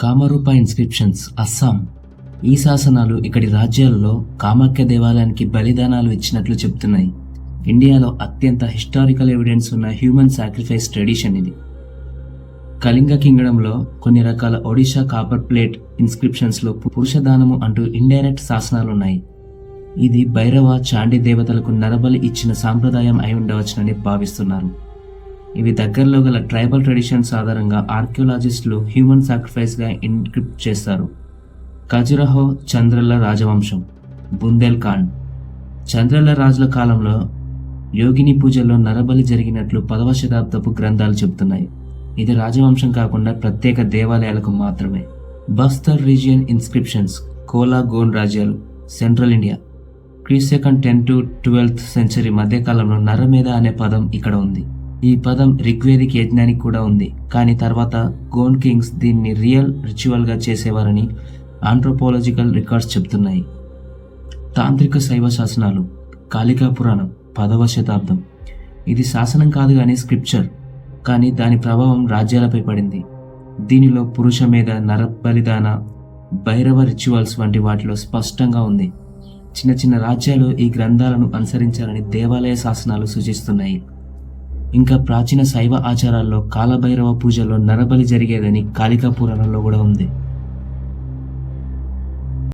Kamarupa inscriptions Assam. ఈ శాసనాలు ఇక్కడి రాజ్యాలలో కామాఖ్య దేవాలయానికి బలిదానాలు ఇచ్చినట్లు చెప్తున్నాయి ఇండియాలో అత్యంత హిస్టారికల్ ఎవిడెన్స్ ఉన్న హ్యూమన్ సాక్రిఫైస్ ట్రెడిషన్ ఇది. కళింగ కింగడంలో కొన్ని రకాల ఒడిషా కాపర్ ప్లేట్ ఇన్స్క్రిప్షన్స్లో పురుషదానము అంటూ ఇండైరెక్ట్ శాసనాలు ఉన్నాయి ఇది భైరవ చాండి దేవతలకు నరబలి ఇచ్చిన సాంప్రదాయం అయి ఉండవచ్చునని భావిస్తున్నారు. ఇవి దగ్గరలో గల ట్రైబల్ ట్రెడిషన్స్ ఆధారంగా ఆర్కియోలాజిస్టులు హ్యూమన్ సాక్రిఫైస్గా ఎన్క్రిప్ట్ ఇన్క్రిప్ట్ చేస్తారు. ఖజురహో చంద్రల రాజవంశం బుందేల్ చంద్రల్ల చంద్రల రాజుల కాలంలో యోగిని పూజల్లో నరబలి జరిగినట్లు పదవ శతాబ్దపు గ్రంథాలు చెబుతున్నాయి. ఇది రాజవంశం కాకుండా ప్రత్యేక దేవాలయాలకు మాత్రమే. బస్తర్ రీజియన్ ఇన్స్క్రిప్షన్స్ కోలా గోన్ రాజ్యాలు సెంట్రల్ ఇండియా. క్రీస్తకన్ టెన్ టు ట్వెల్త్ సెంచరీ మధ్యకాలంలో నరమేధ అనే పదం ఇక్కడ ఉంది. ఈ పదం రిగ్వేదిక్ యజ్ఞానికి కూడా ఉంది. కానీ తర్వాత గోన్ కింగ్స్ దీన్ని రియల్ రిచువల్గా చేసేవారని ఆంథ్రోపాలజికల్ రికార్డ్స్ చెప్తున్నాయి. తాంత్రిక శైవ శాసనాలు కాళికా పురాణం పదవ శతాబ్దం. ఇది శాసనం కాదు కానీ స్క్రిప్చర్. కానీ దాని ప్రభావం రాజ్యాలపై పడింది. దీనిలో పురుష మీద నర బలిదాన భైరవ రిచువల్స్ వంటి వాటిలో స్పష్టంగా ఉంది. చిన్న చిన్న రాజ్యాలు ఈ గ్రంథాలను అనుసరించాలని దేవాలయ శాసనాలు సూచిస్తున్నాయి. ఇంకా ప్రాచీన శైవ ఆచారాల్లో కాలభైరవ పూజలో నరబలి జరిగేదని కాళికా పురాణంలో కూడా ఉంది.